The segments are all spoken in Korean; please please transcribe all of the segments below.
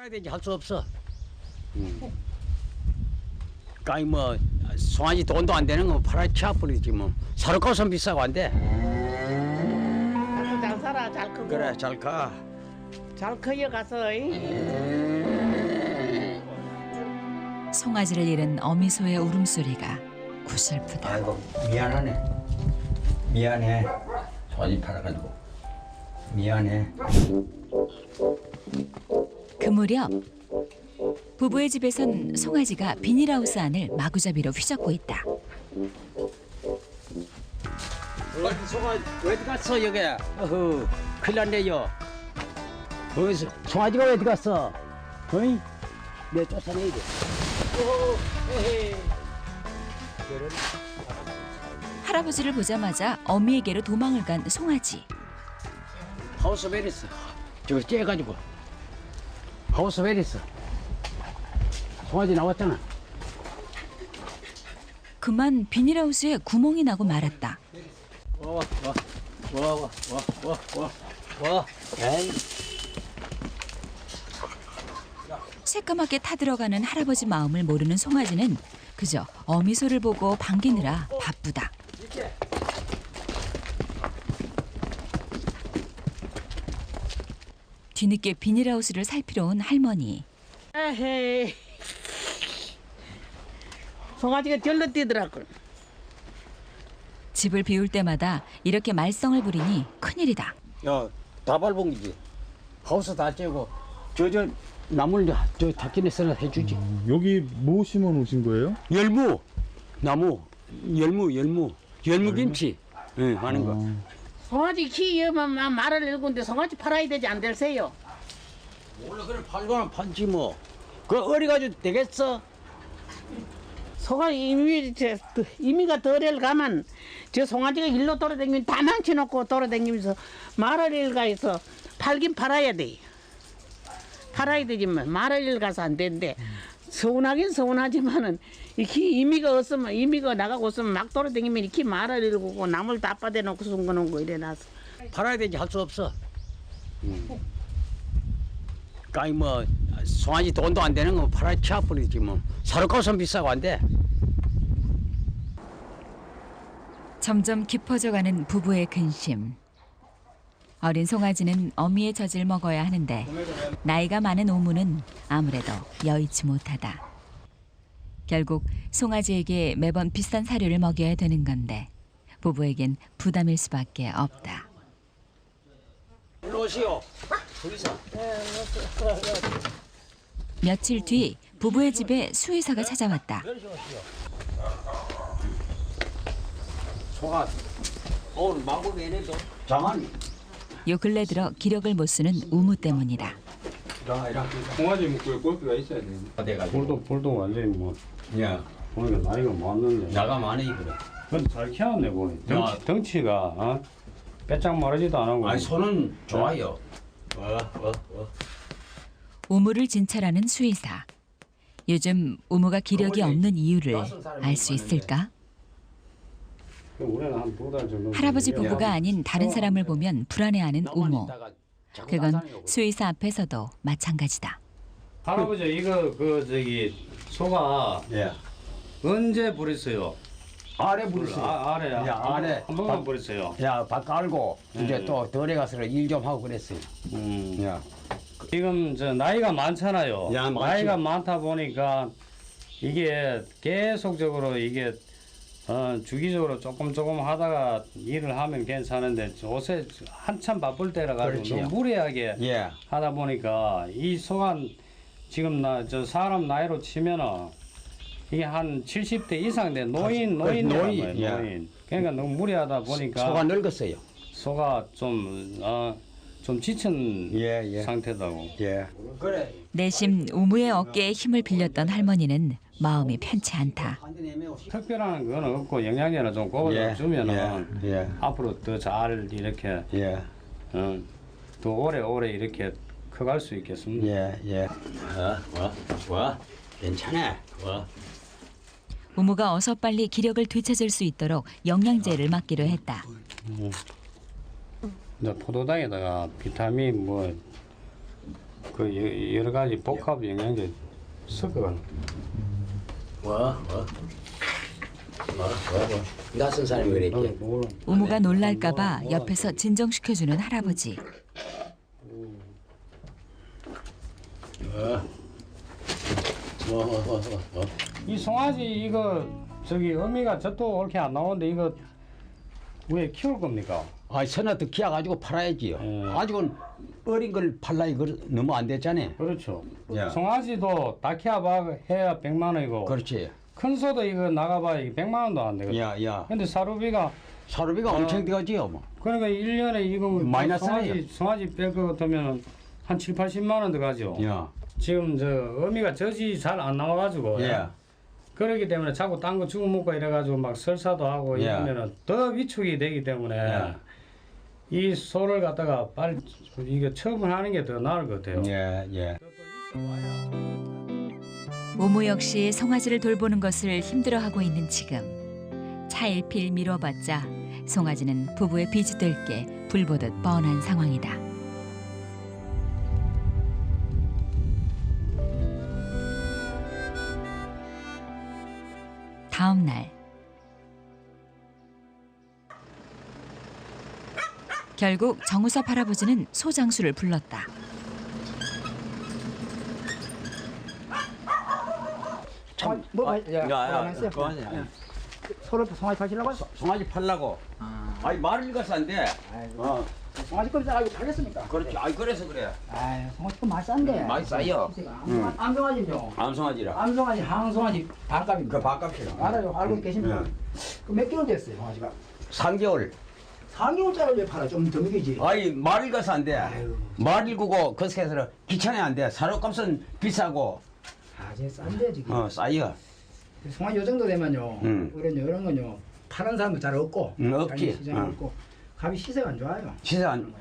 팔아야 되지 할 수 없어. 까이 뭐 송아지 돈도 안 되는 거 팔아 치아버리지 뭐. 사료값은 비싸고 안 돼. 잘 살아 잘 크고 그래 잘 가. 잘 커요 가서 이. 송아지를 잃은 어미소의 울음소리가 구슬프다. 아이고 미안하네. 미안해. 송아지 팔아가지고 미안해. 그 무렵 부부의 집에선 송아지가 비닐하우스 안을 마구잡이로 휘젓고 있다. 어디 송아지 어디 갔어 여기? 어허 큰일 났네요. 어디서 송아지가 어디 갔어? 어이? 내 쫓아내야 돼. 어허. 할아버지를 보자마자 어미에게로 도망을 간 송아지. 하우스 베리스 저거 째가지고 하우스 베리스 송아지 나왔잖아 그만 비닐하우스에 구멍이 나고 말았다. 와와 와 와 와 와와 새까맣게 타들어가는 할아버지 마음을 모르는 송아지는 그저 어미소를 보고 반기느라 바쁘다. 뒤늦게 비닐하우스를 살피러 온 할머니. 에헤이. 송아지가 절로 뛰더라고. 집을 비울 때마다 이렇게 말썽을 부리니 큰일이다. 야 다발봉이지. 하우스 다 째고 저저 나물 저 닭기내서는 해주지. 여기 뭐 심어 놓으신 거예요? 열무. 나무. 열무 열무. 열무 김치. 응 하는 거 송아지 키우면 막 말을 읽는데 송아지 팔아야 되지 안 될세요? 원래 그래 팔거나 팔지 뭐 그 어리 가지고 되겠어? 송아지 이미 저, 그 이미가 덜을 가면 저 송아지가 일로 돌아다니면 다 망쳐놓고 돌아다니면서 말을 읽어서 팔긴 팔아야 돼. 팔아야 되지만 말을 읽어서 안 되는데 서운하긴 서운하지만은 이렇게 이미가 없으면 이미가 나가고 없으면 막 돌아다니면 이렇게 말을 읽고 나물 다 빠대놓고 숨겨놓은 거 이래 놔서 팔아야 되지 할 수 없어. 까이 뭐 송아지 돈도 안 되는 거 팔아 치아버리지 뭐. 사료값은 비싸고 안 돼. 점점 깊어져가는 부부의 근심. 어린 송아지는 어미의 젖을 먹어야 하는데 나이가 많은 오무는 아무래도 여의치 못하다. 결국 송아지에게 매번 비싼 사료를 먹여야 되는 건데 부부에겐 부담일 수밖에 없다. 오시오. 며칠 뒤 부부의 집에 수의사가 찾아왔다. 소가 오늘 마구 내내도 장안이. 요 근래 들어 기력을 못 쓰는 우무 때문이다. 송아지 묶고에 골프가 있어야 되는데. 돼가지고. 볼도 볼도 완전히 뭐 야 보니까 나이가 많는데 나가 많이 그래. 그건 잘 키웠네 보니 야. 덩치, 덩치가 어? 빼짝 마르지도 안 하고 아니 손은 좋아요. 와, 와, 와. 우무를 진찰하는 수의사. 요즘 우무가 기력이 없는 이유를 알 수 있을까? 할아버지 부부가 아닌 다른 사람을 보면 불안해하는 우모. 그건. 수의사 앞에서도 마찬가지다. 할아버지 이거 그 저기 소가 예. 언제 버렸어요? 아래 부르세요. 아, 아래 야, 아래. 한 번만 버렸어요. 야, 밥 깔고 이제 네. 또 덜에 가서 일 좀 하고 그랬어요. 음. 야. 지금 저 나이가 많잖아요. 야. 나이가 많다 보니까 이게 계속적으로 이게 어, 주기적으로 조금 조금 하다가 일을 하면 괜찮은데 요새 한참 바쁠 때라 가지고. 너무 무리하게 예. 하다 보니까 이 소간 지금 나 저 사람 나이로 치면은 이게 한 70대 이상 된 노인 그 노인 노인, 노인, 예. 노인. 그러니까 너무 무리하다 보니까 소가 늙었어요. 소가 좀 어, 좀 지친 예, 예. 상태다고. 예. 그래. 내심 우무의 어깨에 힘을 빌렸던 할머니는 마음이 편치 않다. 특별한 건 없고 영양제나 좀 꼽아 예, 주면은 예, 예. 앞으로 더 잘 이렇게 예. 어, 더 오래오래 이렇게 커갈 수 있겠습니다. 예, 예. 와, 와, 와. 괜찮아. 와. 우무가 어서 빨리 기력을 되찾을 수 있도록 영양제를 맞기로 했다. 이제 포도당에다가 비타민 뭐 그 여- 여러 가지 복합 영양제 섞어가는. 뭐? 뭐? 뭐? 뭐? 뭐? 낯선 사람이 그랬지. 우무가 놀랄까봐 옆에서 진정시켜주는 할아버지. 뭐? 뭐? 뭐? 뭐? 뭐? 이 송아지 이거 저기 어미가 저도 옳게 안 나오는데 이거 왜 키울 겁니까? 아, 선아도 키워 가지고 팔아야지요. 예. 아직은 어린 걸 팔라 이거 너무 안 됐잖아요. 그렇죠. 야. 송아지도 다 키워봐 해야 100만 원이고 그렇지. 큰 소도 이거 나가봐 이게 100만 원도 안 되거든. 야, 야. 근데 사료비가 사료비가 어. 엄청 들어가지요, 뭐. 그러니까 1년에 이거 뭐 마이너스네요. 송아지 송아지 뺄것 같으면 한 7, 80만 원 들어가죠. 야. 지금 저 어미가 젖이 잘 안 나와 가지고 예. 그렇기 때문에 자꾸 딴 거 주고 먹고 이래 가지고 막 설사도 하고 예. 이러면은 더 위축이 되기 때문에 예. 이 소를 갖다가 빨리 이게 처분하는 게 더 나을 것 같아요. 예, 예. 우무 역시 송아지를 돌보는 것을 힘들어하고 있는 지금 차일필 미뤄봤자 송아지는 부부의 빚이 될 게 불보듯 뻔한 상황이다. 다음 날 결국 정우섭 할아버지는 소장수를 불렀다. 참, 뭐, 야, 야, 야, 야, 그만해. 서로 송아지 파시려고? 송아지 팔라고. 아 니, 말을 가서 안 돼. 아이고, 어, 송아지 껌 싸가지고 팔렸습니까? 그렇지. 아이, 그래서 그래. 아이, 송아지 껌 맛이 싼데. 많이 싸요. 응. 암송아지죠. 암송아지라. 암송아지, 항송아지 반값입니다. 그 밥값이라. 알아요, 알고 계십니까? 응. 그몇 개월 됐어요, 송아지가? 3개월. 4개월짜리를 왜 팔아? 좀더 먹이지. 아니, 말을 가서 안 돼. 아유. 말을 구고 거기서 귀찮아 안 돼. 사료값은 비싸고, 아, 제 싼데, 지금. 어, 싸요. 송아지 요 정도 되면요. 응. 그런 이런 건요. 파는 사람도 잘 없고. 응, 없지. 시장에 응. 없고. 값이 시세가 안 좋아요. 시세 안,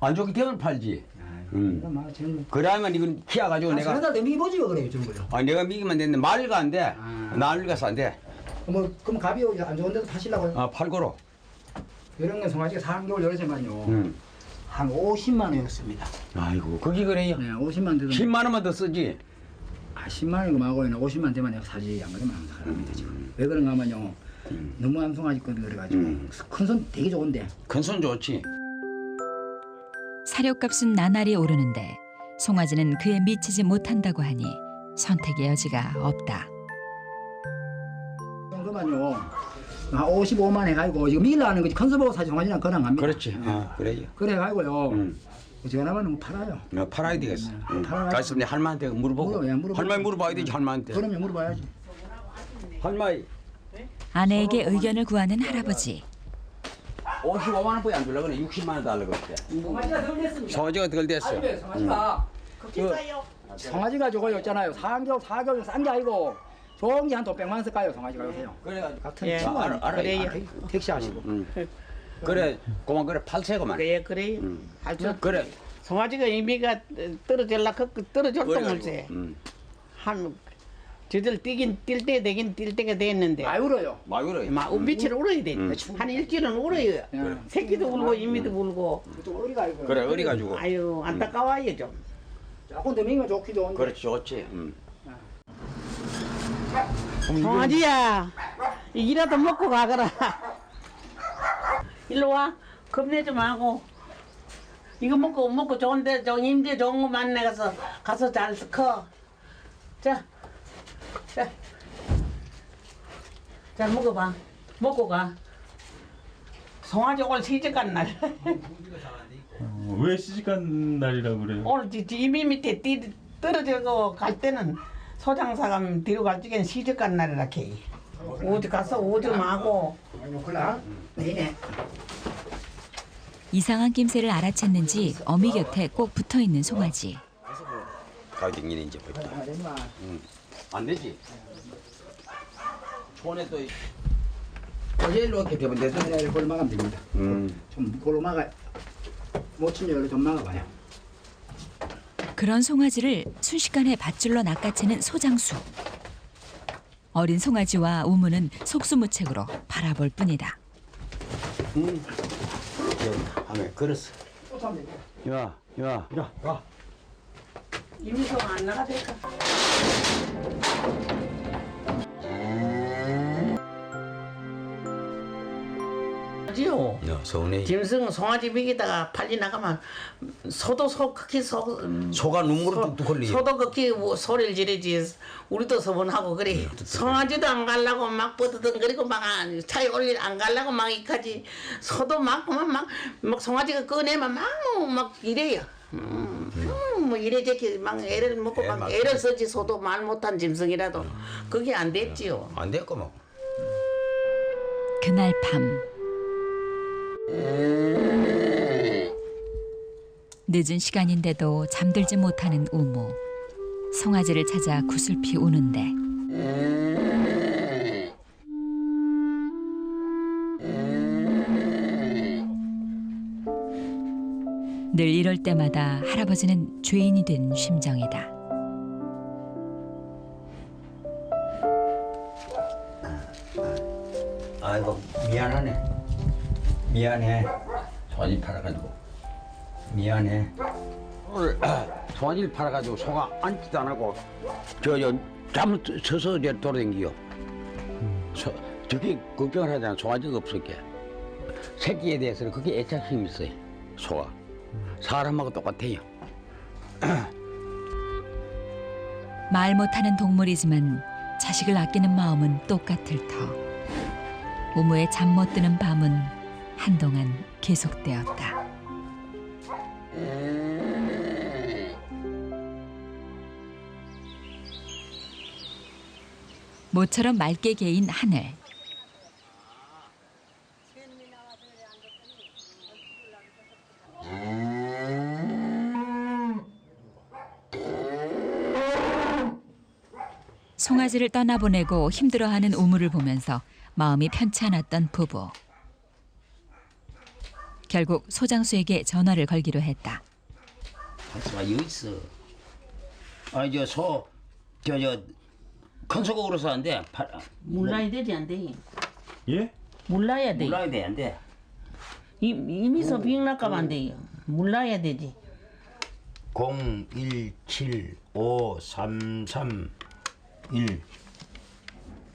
안 좋기 때문에 팔지. 막 지금. 그러면 이건 키워가지고 아, 내가, 내가 더 먹이보지, 그래요, 거요. 아, 내가 미기만 됐는데 말을 가안 돼. 아. 나를 가서 안 돼. 뭐, 그럼 값이 안 좋은 데도 파시려고요? 아, 팔고로. 이런 건 송아지가 4개월 열었지만요. 응. 한 50만 원이었습니다. 아이고, 그게 그래요. 네, 50만 되면 10만 원만 더 쓰지. 아, 10만 원이고 마고는 50만 되면 내가 사지 안 그러면 안 사랍니다 지금. 왜 그런가 하면요. 너무 한 송아지 거든 그래가지고 음. 큰손 되게 좋은데 큰 손 좋지. 사료값은 나날이 오르는데 송아지는 그에 미치지 못한다고 하니 선택의 여지가 없다. 그만요. 한 55만 해가지고 지금 밀라는 거지 큰 손보고 사지 송아지랑 그냥 갑니다. 그렇지. 네. 어, 그래요. 그래가지고요. 응. 전화만 팔아요. 어, 팔아야 되겠어. 응. 팔아야 가서 내 할머니한테 물어보고. 물어, 예, 물어보고. 할머니 물어봐야 되지, 할머니한테. 그러면 물어봐야지. 할머니, 아내에게 의견을 구하는 할아버지. 55만 원밖에 안 주려고 그래. 60만 원 달라고 그랬대. 송아지가 덜 됐습니다. 송아지가 덜 됐어. 송아지가 그 송아지가 저거 있잖아요. 4개월 4개월 싼게 아니고 좋은 게 한 돈 100만 원 쓸까요 송아지 가 요새요. 그래가지고. 같은 예. 친구 알아, 알아. 그래요. 택시 하시고. 응. 그래, 그만 그래, 팔세고만. 그래 그래. 응. 아주 그래. 송아지가 이미가 떨어질라 그 떨어질 동물세. 응. 한 저들 뛰긴 뛸 때 되긴 뛸 때가 됐는데 많이 울어요. 막 그래. 막 며칠 울어야 돼. 음. 한 일주일은 울어요. 예. 새끼도 울고 이미도 울고. 또 어리가 아니고. 그래, 어리 가지고. 아유 안타까워요 좀. 조금 더 먹으면 좋긴 좋은데. 그렇지, 좋지. 응. 송아지야 이라도 먹고 가거라. 일로 와. 겁내지 말고. 이거 먹고 먹고 좋은데 저 임대 좋은 거 만나 가서 가서 잘 커. 자, 자, 자 먹어봐. 먹고 가. 송아지 오늘 시집간 날. 어, 왜 시집간 날이라고 그래요? 오늘 지- 지 이미 밑에 뛰, 떨어지고 갈 때는 소장사가 뒤로 갈 적엔 시집 간 날이라 캐. 오지 가서 오줌 하고. 그라? 네. 이상한 낌새를 알아챘는지 어미 곁에 꼭 붙어 있는 송아지. 가격이 이제 벌써. 안 되지. 촌에 또 어제 이렇게 되면. 네, 이걸 막으면 됩니다. 음. 좀 이걸로 막아. 못 치면 좀 막아봐요. 그런 송아지를 순식간에 밧줄로 낚아채는 소장수. 어린 송아지와 우무는 속수무책으로 바라볼 뿐이다. 음. 또 타면 됩니다. 야, 야, 야, 가. 이미소가 안 나가될까? 지요. 야, 서운해. 짐승 송아지 먹이다가 팔리 나가면 소도 소 극히 소 소가 눈물을 소- 뚝뚝 흘리요. 소도 극히 뭐 소리를 지르지. 우리도 서번하고 그래. 송아지도 안 갈라고 막 버드덩거리고 막 안- 차에 올리 안 갈라고 막 이까지. 소도 막 그만 막, 막 송아지가 꺼내면 막막 이래요. 음, 음, 뭐 이래 저렇게 막 애를 먹고 애막막 애를 쓰지 소도 말 못한 짐승이라도. 그게 안 됐지요. 안 됐고 뭐. 그날 밤 늦은 시간인데도 잠들지 못하는 우모 송아지를 찾아 구슬피 우는데 늘 이럴 때마다 할아버지는 죄인이 된 심정이다. 아이고 미안하네. 미안해. 송아지 팔아가지고. 미안해. 오늘 송아지를 팔아가지고 소가 앉지도 안 하고 저저 잠을 서서 이제 돌아다니요. 소, 저기 걱정을 하잖아. 송아지가 없을게. 새끼에 대해서는 그게 애착심이 있어요. 소가. 사람하고 똑같아요. 말 못하는 동물이지만 자식을 아끼는 마음은 똑같을 터. 우무의 잠 못 드는 밤은 한동안 계속되었다. 모처럼 맑게 개인 하늘. 송아지를 떠나보내고 힘들어하는 우무를 보면서 마음이 편치 않았던 부부. 결국 소장수에게 전화를 걸기로 했다. 하지마 여기 있어. 아니 저소 저저큰 소가 울어서 안 돼. 팔, 몰라야 되지 안 돼. 예? 몰라야 돼. 몰라야 돼, 안 돼. 이, 이미서 빅날까봐 안 돼요. 몰라야 되지. 017533 1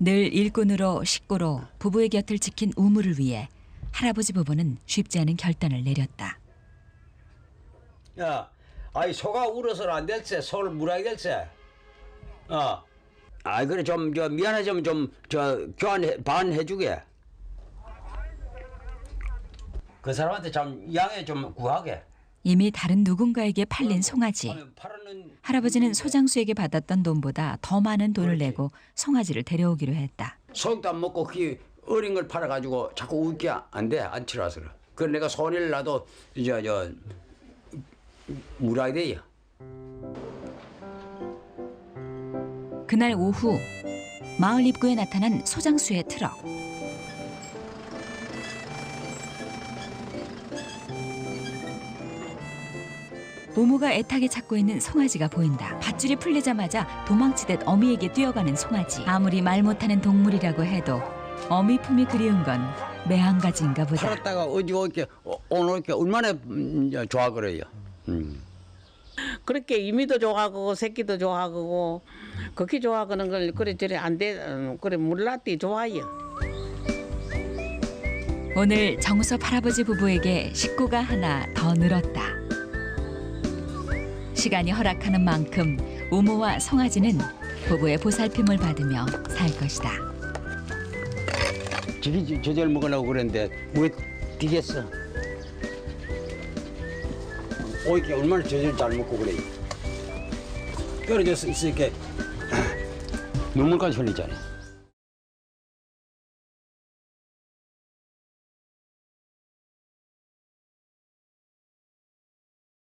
늘 일꾼으로 식구로 부부의 곁을 지킨 우무를 위해 할아버지 부부는 쉽지 않은 결단을 내렸다. 야, 아이 소가 울어서는 안 될세. 소를 물어야 될세. 어. 아이 그래 좀 저 미안하지만 좀저 교환 반 해 주게. 그 사람한테 좀 양해 좀 구하게. 이미 다른 누군가에게 팔린 송아지. 하면 팔아는 할아버지는 소장수에게 받았던 돈보다 더 많은 돈을 내고 송아지를 데려오기로 했다. 소육도 안 먹고 그 어린 걸 팔아가지고 자꾸 웃게 안 돼. 안 치라서. 그래 내가 손해를 나도 이제 저 물어야 돼요. 그날 오후 마을 입구에 나타난 소장수의 트럭. 오모가 애타게 찾고 있는 송아지가 보인다. 밧줄이 풀리자마자 도망치듯 어미에게 뛰어가는 송아지. 아무리 말 못하는 동물이라고 해도 어미 품이 그리운 건 매한가지인가 보다. 팔았다가 어디 이렇게 오늘 이렇게 얼마나 음, 좋아 그래요. 음. 그렇게 이미도 좋아하고 새끼도 좋아하고 그렇게 좋아하는 걸 그래 저래 안돼 어, 그래 몰랐디 좋아요. 오늘 정섭 할아버지 부부에게 식구가 하나 더 늘었다. 시간이 허락하는 만큼 우모와 송아지는 부부의 보살핌을 받으며 살 것이다. 저기 저절 먹으려고 그랬는데 왜 뛰겠어? 오 이렇게 얼마나 저절 잘 먹고 그래. 떨어져서 있으니까 눈물까지 흘리잖아요.